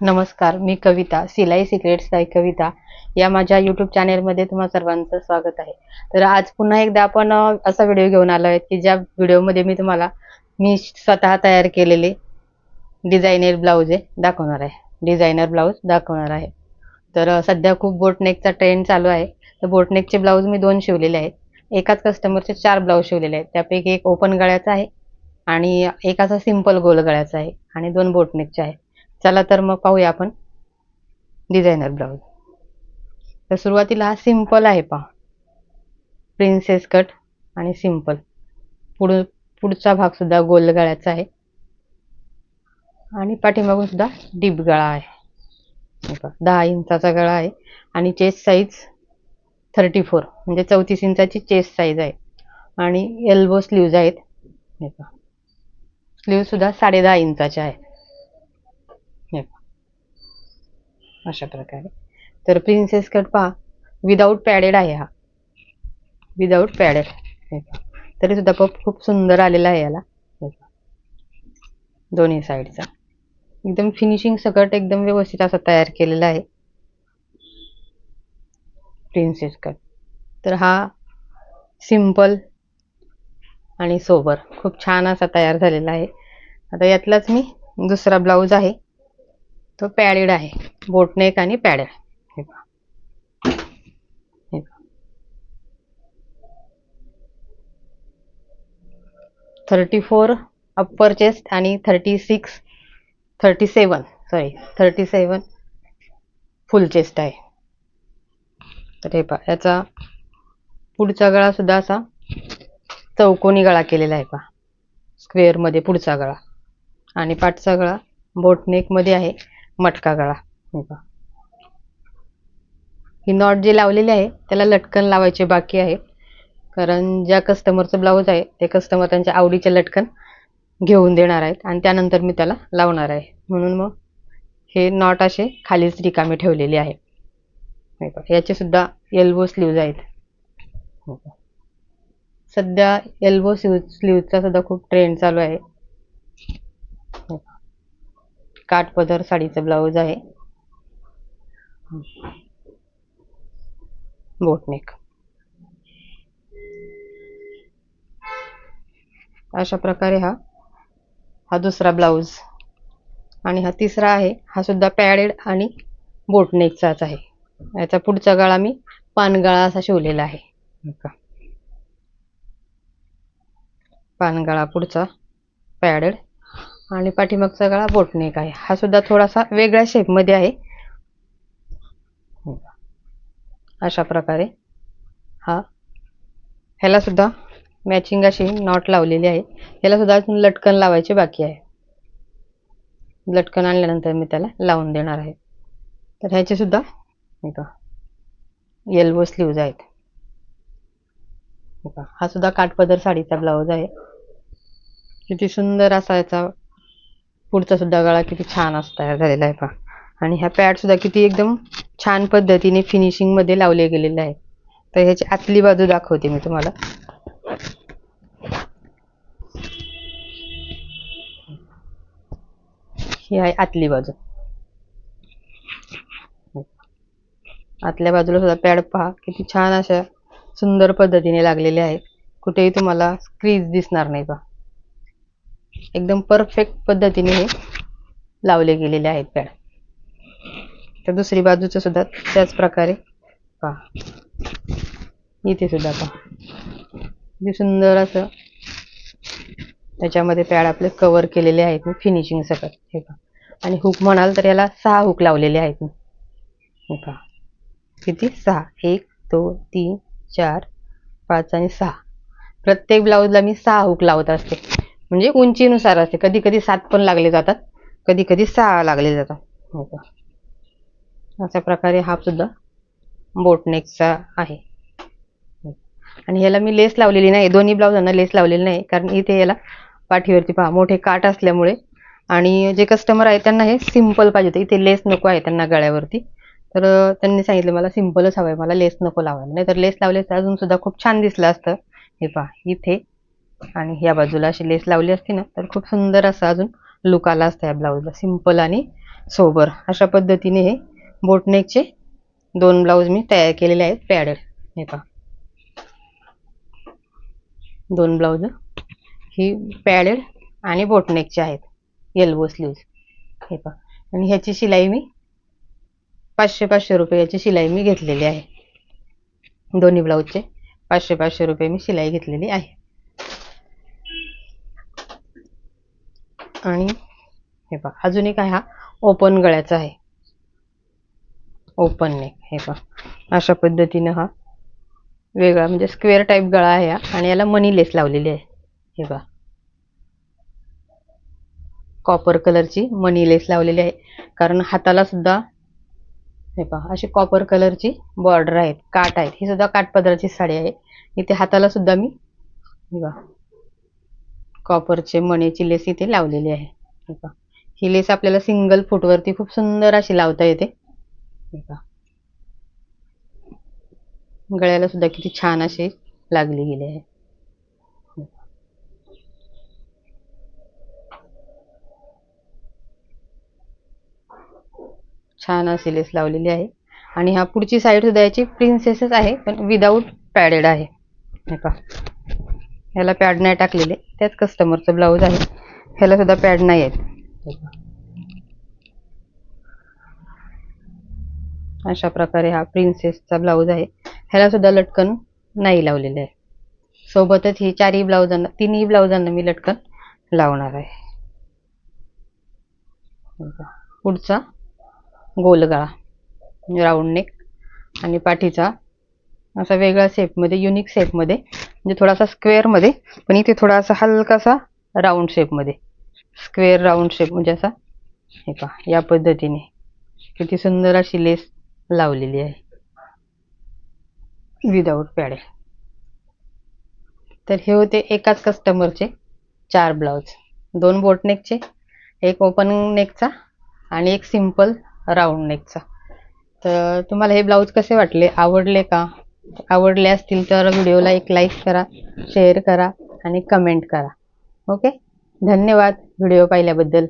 नमस्कार मी कविता सिलाई secrets bye कविता. या माझ्या यूट्यूब चॅनेलमध्ये तुम्हा सर्वांचं स्वागत आहे. तर आज पुन्हा एकदा आपण असा व्हिडिओ घेऊन आलो आहे की ज्या व्हिडिओमध्ये मी तुम्हाला मी स्वतः तयार केलेले डिझायनर ब्लाऊज आहे दाखवणार आहे. डिझायनर ब्लाऊज दाखवणार आहे. तर सध्या खूप बोटनेकचा ट्रेंड चालू आहे. तर बोटनेकचे ब्लाऊज मी दोन शिवलेले आहेत. एकाच कस्टमरचे चार ब्लाऊज शिवलेले आहेत. त्यापैकी एक ओपन गळ्याचा आहे आणि एक असा सिंपल गोल गळ्याचा आहे आणि दोन बोटनेकचे आहे चला तर मग पाहूया आपण डिझायनर ब्लाऊज तर सुरुवातीला हा सिंपल आहे पहा. प्रिन्सेस कट आणि सिंपल पुढ पुढचा भाग सुद्धा गोल गळ्याचा आहे. आणि पाठीमागून सुद्धा डीप गळा आहे. हे पहा, दहा इंचाचा गळा आहे आणि चेस्ट साईज थर्टी फोर म्हणजे चौतीस इंचाची चेस्ट साईज आहे. आणि एल्बो स्लीव्ज आहेत. हे पहा. स्लीव सुद्धा साडे दहा इंचाच्या आहेत हे पहा. अशा प्रकारे. तर प्रिन्सेस कट पहा विदाऊट पॅडेड आहे हा. विदाऊट पॅडेड तरी सुद्धा पप खूप सुंदर आलेला आहे याला. दोन्ही साईडचा एकदम फिनिशिंग सकट एकदम व्यवस्थित असा तयार केलेला आहे. प्रिन्सेस कट तर हा सिंपल आणि सोबर खूप छान असा तयार झालेला आहे. आता यातलाच मी दुसरा ब्लाऊज आहे. तो पॅडेड आहे. बोटनेक आणि पॅडेड. हे हे थर्टी फोर अप्पर चेस्ट आणि thirty six thirty seven sorry thirty seven full chest आहे. तर हे पहा याचा पुढचा गळा सुद्धा असा चौकोनी गळा केलेला आहे पहा. स्क्वेअरमध्ये पुढचा गळा. आणि पाठचा गळा बोटनेकमध्ये आहे. मटका गळा हे बघा. ही नॉट जी लावलेली आहे त्याला लटकन लावायचे बाकी आहे. कारण ज्या कस्टमरचं ब्लाऊज आहे ते कस्टमर त्यांच्या आवडीचे लटकन घेऊन देणार आहेत आणि त्यानंतर मी त्याला लावणार आहे. म्हणून मग हे नॉट असे खालीच रिकामी ठेवलेले आहे. याचे सुद्धा एल्बो स्लीव्ज आहेत. सध्या एल्बो स्लीव स्लीवचा सुद्धा खूप ट्रेंड चालू आहे. काठपदर साडीचं ब्लाऊज आहे. बोटनेक अशा प्रकारे हा हा दुसरा ब्लाऊज. आणि हा तिसरा आहे हा सुद्धा पॅडेड आणि बोटनेकचाच आहे. याचा पुढचा गळा मी पानगळा असा शिवलेला आहे. पानगळा पुढचा पॅडेड आणि पाठीमागचा गळा बोटनेक आहे. हा सुद्धा थोडासा वेगळ्या शेपमध्ये आहे. अशा प्रकारे हा. ह्याला सुद्धा मॅचिंग अशी नॉट लावलेली आहे. ह्याला सुद्धा अजून लटकन लावायचे बाकी आहे. लटकन आणल्यानंतर मी त्याला लावून देणार आहे. तर ह्याचे सुद्धा हे येल्बो स्लीव्ज आहेत. हा सुद्धा काठपदर साडीचा ब्लाऊज आहे. किती सुंदर असा याचा पुढचा सुद्धा गळा किती छान असा तयार झालेला आहे पहा. आणि ह्या पॅड सुद्धा किती एकदम छान पद्धतीने फिनिशिंगमध्ये लावले गेलेले आहे. तर ह्याची आतली बाजू दाखवते मी तुम्हाला. ही आहे आतली बाजू. आतल्या बाजूला सुद्धा पॅड पहा किती छान अशा सुंदर पद्धतीने लागलेले आहेत कुठेही तुम्हाला क्रीज दिसणार नाही पहा. एकदम परफेक्ट पद्धतीने हे लावले गेलेले आहेत पॅड तर दुसरी बाजूचं सुद्धा त्याच प्रकारे पहा. इथे सुद्धा पहा. जे सुंदर असं त्याच्यामध्ये पॅड आपले कव्हर केलेले आहेत मी फिनिशिंग सकट हे पहा. आणि हुक म्हणाल तर याला सहा हुक लावलेले आहेत. मी हे पहा. किती? सहा. एक दोन तीन चार पाच आणि सहा. प्रत्येक ब्लाऊजला मी सहा हुक लावत असते. म्हणजे उंचीनुसार असते. कधी कधी सात पण लागले जातात. कधी कधी सहा लागले जातात. हो पहा अशा प्रकारे हा सुद्धा बोटनेकचा आहे. आणि ह्याला मी लेस लावलेली नाही. दोन्ही ब्लाऊजांना लेस लावलेली नाही. कारण इथे याला पाठीवरती पहा मोठे काठ असल्यामुळे. आणि जे कस्टमर आहे त्यांना हे सिंपल पाहिजे होते. इथे लेस नको आहे त्यांना गळ्यावरती. तर त्यांनी सांगितलं मला सिम्पलच हवं आहे मला लेस नको लावायला. नाही तर लेस लावले तर अजून सुद्धा खूप छान दिसलं असतं. हे पहा इथे आणि ह्या बाजूला अशी लेस लावली असती ना तर खूप सुंदर असं अजून लुक आला असता या ब्लाऊजला सिंपल आणि सोबर अशा पद्धतीने हे बोटनेकचे दोन ब्लाऊज मी तयार केलेले आहेत पॅडेड हे पहा. दोन ब्लाऊज ही पॅडेड आणि बोटनेकचे आहेत. येल्बो स्लीव्ज हे पहा. आणि ह्याची शिलाई मी पाचशे पाचशे रुपये याची शिलाई मी घेतलेली आहे. दोन्ही ब्लाऊजचे पाचशे पाचशे रुपये मी शिलाई घेतलेली आहे. आणि हे बघा अजून एक आहे हा. ओपन गळ्याचा आहे. ओपन नेक हे बघा अशा पद्धतीनं हा वेगळा म्हणजे स्क्वेअर टाईप गळा आहे हा. आणि याला मनी लेस लावलेली आहे. हे बघा कॉपर कलरची मनी लेस लावलेली आहे. कारण हाताला सुद्धा हे पहा अशी कॉपर कलरची बॉर्डर आहेत काट आहेत. ही सुद्धा काठपदराची साडी आहे. इथे हाताला सुद्धा मी हे बघा कॉपरचे मणीची लेस इथे लावलेली आहे. ही लेस आपल्याला सिंगल फूटवरती खूप सुंदर अशी लावता येते. गळ्याला सुद्धा किती छान अशी लागली गेली आहे. छान अशी लेस लावलेली आहे. आणि हा पुढची साईड सुद्धा याची प्रिन्सेसच आहे पण विदाऊट पॅडेड आहे. ह्याला पॅड नाही टाकलेले. त्याच कस्टमरचं ब्लाऊज आहे. ह्याला सुद्धा पॅड नाही आहेत. अशा प्रकारे हा प्रिन्सेसचा ब्लाऊज आहे. ह्याला सुद्धा लटकन नाही लावलेले आहे. सोबतच ही चारही ब्लाऊजांना तिन्ही ब्लाऊजांना मी लटकन लावणार आहे. पुढचा गोलगाळा. राऊंड नेक आणि पाठीचा असा वेगळा शेपमध्ये युनिक शेपमध्ये म्हणजे थोडासा स्क्वेअरमध्ये पण इथे थोडासा हलकासा राऊंड शेपमध्ये स्क्वेअर राऊंड शेप म्हणजे असा हे पहा या पद्धतीने. किती सुंदर अशी लेस लावलेली आहे. विदाऊट पॅडे तर हे होते एकाच कस्टमरचे चार ब्लाऊज दोन बोट नेकचे एक ओपन नेकचा आणि एक सिंपल राऊंड नेकचा तर तुम्हाला हे ब्लाऊज कसे वाटले? आवडले का? आवडले असतील तर व्हिडिओला एक लाईक करा शेअर करा आणि कमेंट करा. ओके धन्यवाद. व्हिडिओ पाहिल्याबद्दल.